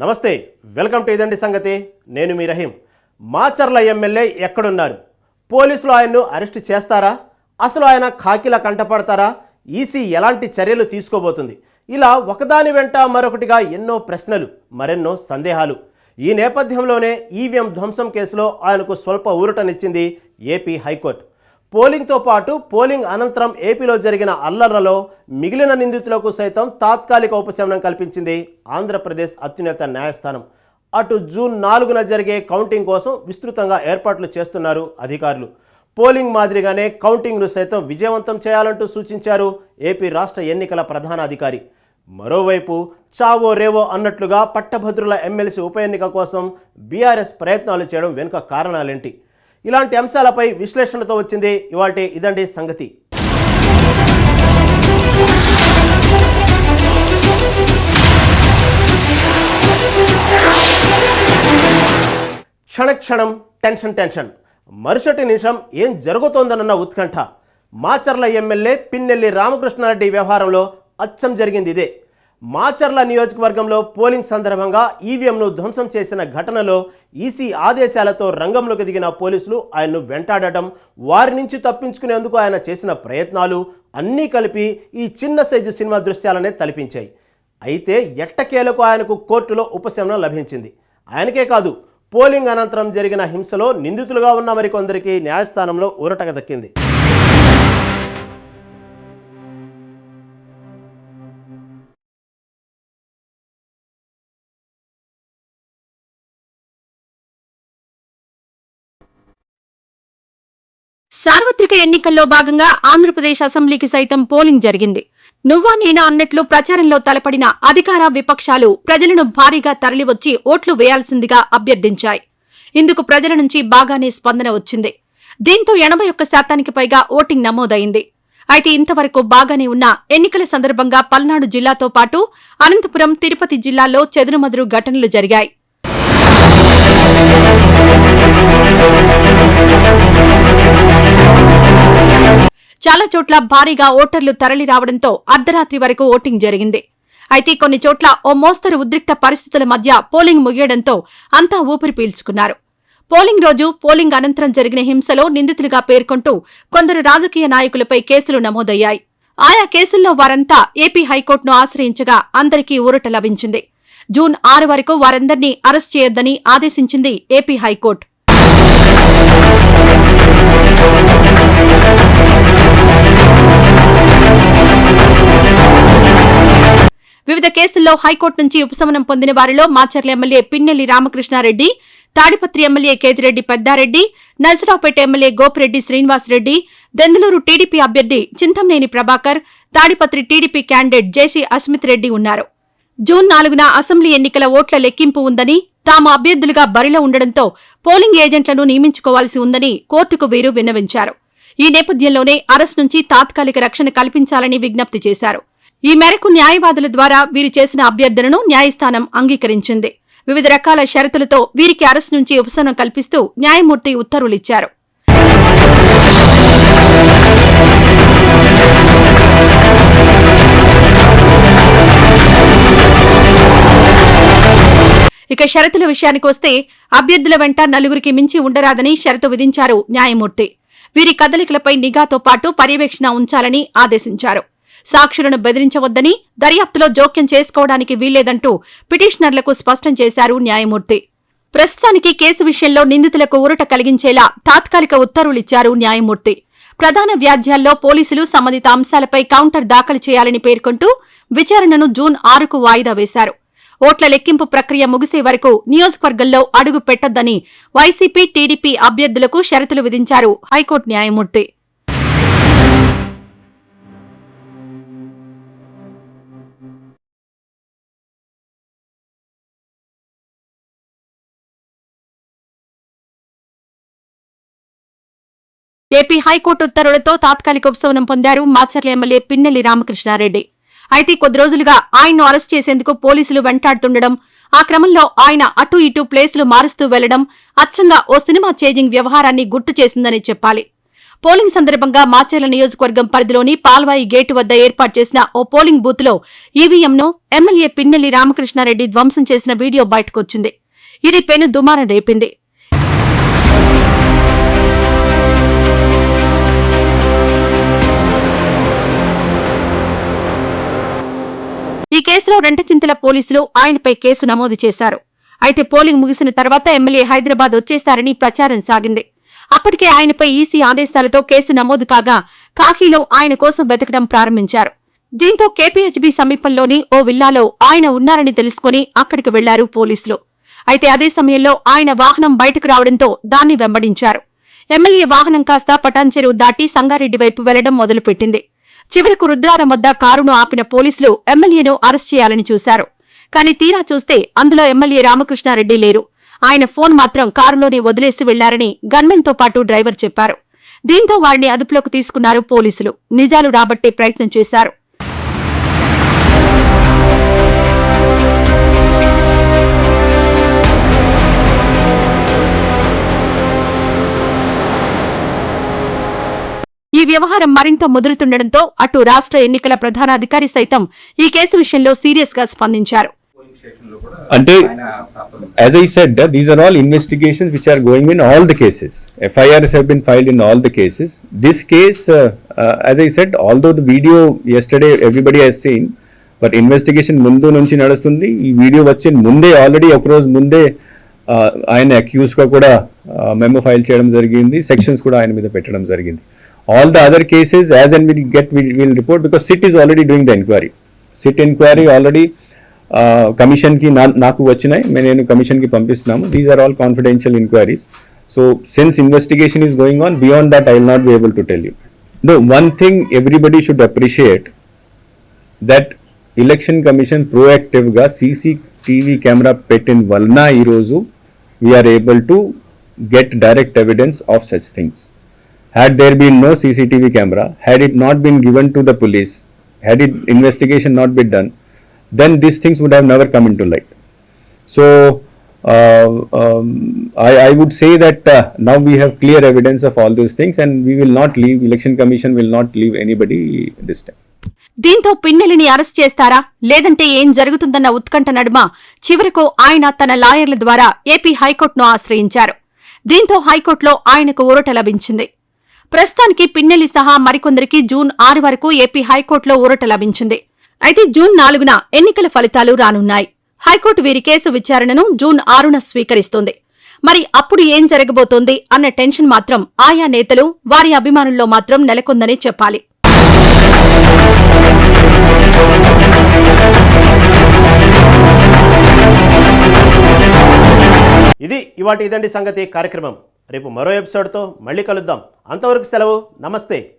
నమస్తే welcome to ఇదండి సంగతి. నేను మీ రహీం. మాచర్ల ఎమ్మెల్యే ఎక్కడున్నారు? పోలీసులు ఆయన్ను అరెస్ట్ చేస్తారా? అసలు ఆయన ఖాకిలా కంటపడతారా ఈసీ ఎలాంటి చర్యలు తీసుకోబోతుంది? ఇలా ఒకదాని వెంట మరొకటిగా ఎన్నో ప్రశ్నలు మరెన్నో సందేహాలు. ఈ నేపథ్యంలోనే ఈవీఎం ధ్వంసం కేసులో ఆయనకు స్వల్ప ఊరటనిచ్చింది ఏపీ హైకోర్టు. పోలింగ్తో పాటు పోలింగ్ అనంతరం ఏపీలో జరిగిన అల్లర్లలో మిగిలిన నిందితులకు సైతం తాత్కాలిక ఉపశమనం కల్పించింది ఆంధ్రప్రదేశ్ అత్యున్నత న్యాయస్థానం. అటు జూన్ నాలుగున జరిగే కౌంటింగ్ కోసం విస్తృతంగా ఏర్పాట్లు చేస్తున్నారు అధికారులు. పోలింగ్ మాదిరిగానే కౌంటింగ్ను సైతం విజయవంతం చేయాలంటూ సూచించారు ఏపీ రాష్ట్ర ఎన్నికల ప్రధాన అధికారి మరోవైపు చావో రేవో అన్నట్లుగా పట్టభద్రుల ఎమ్మెల్సీ ఉప ఎన్నిక కోసం బీఆర్ఎస్ ప్రయత్నాలు చేయడం వెనుక కారణాలేంటి? ఇలాంటి అంశాలపై విశ్లేషణతో వచ్చింది ఇవాల్టి ఇదండి సంగతి. క్షణక్షణం టెన్షన్ టెన్షన్. మరుసటి నిమిషం ఏం జరుగుతోందన్న ఉత్కంఠ. మాచర్ల ఎమ్మెల్యే పిన్నెల్లి రామకృష్ణారెడ్డి వ్యవహారంలో అచ్చం జరిగింది ఇదే. మాచర్ల నియోజకవర్గంలో పోలింగ్ సందర్భంగా ఈవీఎంను ధ్వంసం చేసిన ఘటనలో ఈసీ ఆదేశాలతో రంగంలోకి దిగిన పోలీసులు ఆయన్ను వెంటాడటం వారి నుంచి తప్పించుకునేందుకు ఆయన చేసిన ప్రయత్నాలు అన్నీ కలిపి ఈ చిన్న సైజు సినిమా దృశ్యాలనే తలపించాయి. అయితే ఎట్టకేలకు ఆయనకు కోర్టులో ఉపశమనం లభించింది. ఆయనకే కాదు పోలింగ్ అనంతరం జరిగిన హింసలో నిందితులుగా ఉన్న మరికొందరికి న్యాయస్థానంలో ఊరటక దక్కింది సార్వత్రిక ఎన్నికల్లో భాగంగా ఆంధ్రప్రదేశ్ అసెంబ్లీకి సైతం పోలింగ్ జరిగింది. నువ్వా నేనా అన్నట్లు ప్రచారంలో తలపడిన అధికార విపక్షాలు ప్రజలను భారీగా తరలివచ్చి ఓట్లు వేయాల్సిందిగా అభ్యర్థించాయి. ఇందుకు ప్రజల నుంచి బాగానే స్పందన వచ్చింది. దీంతో ఎనభై ఒక్క శాతానికి పైగా ఓటింగ్ నమోదైంది. అయితే ఇంతవరకు బాగానే ఉన్న ఎన్నికల సందర్భంగా పల్నాడు జిల్లాతో పాటు అనంతపురం తిరుపతి జిల్లాల్లో చెదురుమదురు ఘటనలు జరిగాయి. చాలా చోట్ల భారీగా ఓటర్లు తరలి రావడంతో అర్ధరాత్రి వరకు ఓటింగ్ జరిగింది. అయితే కొన్ని చోట్ల ఓ మోస్తరు ఉద్రిక్త పరిస్థితుల మధ్య పోలింగ్ ముగియడంతో అంతా ఊపిరి పీల్చుకున్నారు. పోలింగ్ రోజు పోలింగ్ అనంతరం జరిగిన హింసలో నిందితులుగా పేర్కొంటూ కొందరు రాజకీయ నాయకులపై కేసులు నమోదయ్యాయి. ఆయా కేసుల్లో వారంతా ఏపీ హైకోర్టును ఆశ్రయించగా అందరికీ ఊరట లభించింది. జూన్ ఆరు వరకు వారందరినీ అరెస్ట్ చేయొద్దని ఆదేశించింది ఏపీ హైకోర్టు. వివిధ కేసుల్లో హైకోర్టు నుంచి ఉపశమనం పొందిన వారిలో Macherla MLA Pinnelli Ramakrishna Reddy Tadipatri MLA Kethireddy Peddareddy Narasaraopet MLA Gopireddy Srinivasa Reddy Denduluru TDP అభ్యర్థి Chintamaneni Prabhakar Tadipatri TDP candidate JC Asmith Reddy ఉన్నారు. జూన్ నాలుగున అసెంబ్లీ ఎన్నికల ఓట్ల లెక్కింపు ఉందని తాము అభ్యర్థులుగా బరిలో ఉండడంతో పోలింగ్ ఏజెంట్లను నియమించుకోవాల్సి ఉందని కోర్టుకు వీరు విన్నవించారు. ఈ నేపథ్యంలోనే అరెస్ట్ నుంచి తాత్కాలిక రక్షణ కల్పించాలని విజ్ఞప్తి చేశారు. ఈ మేరకు న్యాయవాదుల ద్వారా వీరు చేసిన అభ్యర్థనను న్యాయస్థానం అంగీకరించింది. వివిధ రకాల షరతులతో వీరికి అరెస్టు నుంచి ఉపశమనం కల్పిస్తూ న్యాయమూర్తి ఉత్తర్వులిచ్చారు. ఇక షరతుల విషయానికి వస్తే అభ్యర్థుల వెంట నలుగురికి మించి ఉండరాదని షరతు విధించారు న్యాయమూర్తి. వీరి కదలికలపై నిఘాతో పాటు పర్యవేక్షణ ఉంచాలని ఆదేశించారు. సాక్షులను బెదిరించవద్దని దర్యాప్తులో జోక్యం చేసుకోవడానికి వీల్లేదంటూ పిటిషనర్లకు స్పష్టం చేశారు న్యాయమూర్తి. ప్రస్తుతానికి కేసు విషయంలో నిందితులకు ఊరట కలిగించేలా తాత్కాలిక ఉత్తర్వులిచ్చారు న్యాయమూర్తి. ప్రధాన వ్యాధ్యాల్లో పోలీసులు సంబంధిత అంశాలపై కౌంటర్ దాఖలు చేయాలని పేర్కొంటూ విచారణను జూన్ ఆరుకు వాయిదా వేశారు. ఓట్ల లెక్కింపు ప్రక్రియ ముగిసే వరకు నియోజకవర్గంలో అడుగు పెట్టొద్దని వైసీపీ టీడీపీ అభ్యర్థులకు షరతులు విధించారు హైకోర్టు న్యాయమూర్తి. ఏపీ హైకోర్టు ఉత్తర్వులతో తాత్కాలిక ఉపశమనం పొందారు మాచర్ల ఎమ్మెల్యే పిన్నెల్లి రామకృష్ణారెడ్డి. అయితే కొద్ది రోజులుగా ఆయన్ను అరెస్ట్ చేసేందుకు పోలీసులు వెంటాడుతుండడం ఆ క్రమంలో ఆయన అటు ఇటు ప్లేసులు మారుస్తూ వెళ్ళడం అచ్చంగా ఓ సినిమా చేంజింగ్ వ్యవహారాన్ని గుర్తు చేసిందని చెప్పాలి. పోలింగ్ సందర్భంగా మాచర్ల నియోజకవర్గం పరిధిలోని పాల్వాయి గేటు వద్ద ఏర్పాటు చేసిన ఓ పోలింగ్ బూత్లో ఈవీఎంను ఎమ్మెల్యే పిన్నెల్లి రామకృష్ణారెడ్డి ధ్వంసం చేసిన వీడియో బయటకొచ్చింది ఇది పెను దుమారం రేపింది. రెంటచింతల పోలీసులు ఆయనపై కేసు నమోదు చేశారు. అయితే పోలింగ్ ముగిసిన తర్వాత ఎమ్మెల్యే హైదరాబాద్ వచ్చేశారని ప్రచారం సాగింది. అప్పటికే ఆయనపై ఈసీ ఆదేశాలతో కేసు నమోదు కాగా కాఖీలో ఆయన కోసం వెతకడం ప్రారంభించారు. దీంతో కేపీహెచ్బీ సమీపంలోని ఓ విల్లాలో ఆయన ఉన్నారని తెలుసుకుని అక్కడికి వెళ్ళారు పోలీసులు. అయితే అదే సమయంలో ఆయన వాహనం బయటకు రావడంతో దాన్ని వెంబడించారు. ఎమ్మెల్యే వాహనం కాస్త పటాన్చెరువు దాటి సంగారెడ్డి వైపు వెళ్ళడం మొదలుపెట్టింది. చివరకు రుద్రారం వద్ద కారును ఆపిన పోలీసులు ఎమ్మెల్యేను అరెస్ట్ చేయాలని చూశారు. కానీ తీరా చూస్తే అందులో ఎమ్మెల్యే రామకృష్ణారెడ్డి లేరు. ఆయన ఫోన్ మాత్రం కారులోనే వదిలేసి వెళ్ళారని గన్మెన్తో పాటు డ్రైవర్ చెప్పారు. దీంతో వారిని అదుపులోకి తీసుకున్నారు పోలీసులు. నిజాలు రాబట్టే ప్రయత్నం చేశారు. ఈ వ్యవహారం మరింత ముదురుతుండటంతో అటు రాష్ట్ర ఎన్నికల ప్రధానాధికారి సైతం ఈ కేసు విషయంలో సీరియస్గా స్పందించారు. అంటే as I said these are all investigation which are going in all the cases FIRs have been filed in all the cases this case as I said all though the video yesterday everybody has seen but investigation ముందు నుంచి నడుస్తుంది. ఈ video వచ్చిన ముందే already ఒకరోజు ముందే ఆయన అక్యూజ్గా కూడా మెమో ఫైల్ చేయడం జరిగింది. సెక్షన్స్ కూడా ఆయన మీద పెట్టడం జరిగింది. all the other cases as and will get will report because SIT is already doing the enquiry SIT enquiry already కమిషన్కి నా నాకు వచ్చినాయి మే- నేను కమిషన్కి పంపిస్తున్నాము these are all confidential enquiries so since investigation is going on beyond that I will not be able to tell you no one thing everybody should appreciate that election commission ప్రోయాక్టివ్గా CCTV camera పెట్టిన వలన ఈరోజు we are able to get direct evidence of such things Had there been no CCTV camera, had it not been given to the police, had it investigation not been done, then these things would have never come into light. So uh, um, I, I would say that uh, now we have clear evidence of all these things, and we will not leave. Election Commission will not leave anybody this time. దీంతో పిన్నెలిని arrest చేస్తారా లేదంటే ఏం జరుగుతుందన్న ఉత్కంఠ నడుమ చివరకు ఆయన తన లాయర్ల ద్వారా ఏపీ హైకోర్టును ఆశ్రయించారు దీంతో హైకోర్టులో ఆయనకు ఊరట లభించింది ప్రస్తుతానికి పిన్నెల్లి సహా మరికొందరికి జూన్ ఆరు వరకు ఏపీ హైకోర్టులో ఊరట లభించింది. అయితే జూన్ నాలుగున ఎన్నికల ఫలితాలు రానున్నాయి. హైకోర్టు వీరి కేసు విచారణను జూన్ ఆరున స్వీకరిస్తుంది. మరి అప్పుడు ఏం జరగబోతోంది అన్న టెన్షన్ మాత్రం ఆయా నేతలు వారి అభిమానుల్లో మాత్రం నెలకొందని చెప్పాలి. ఇది ఇవాటి ఇదండి సంగతి కార్యక్రమం. రేపు మరో ఎపిసోడ్తో మళ్ళీ కలుద్దాం. అంతవరకు సెలవు. నమస్తే.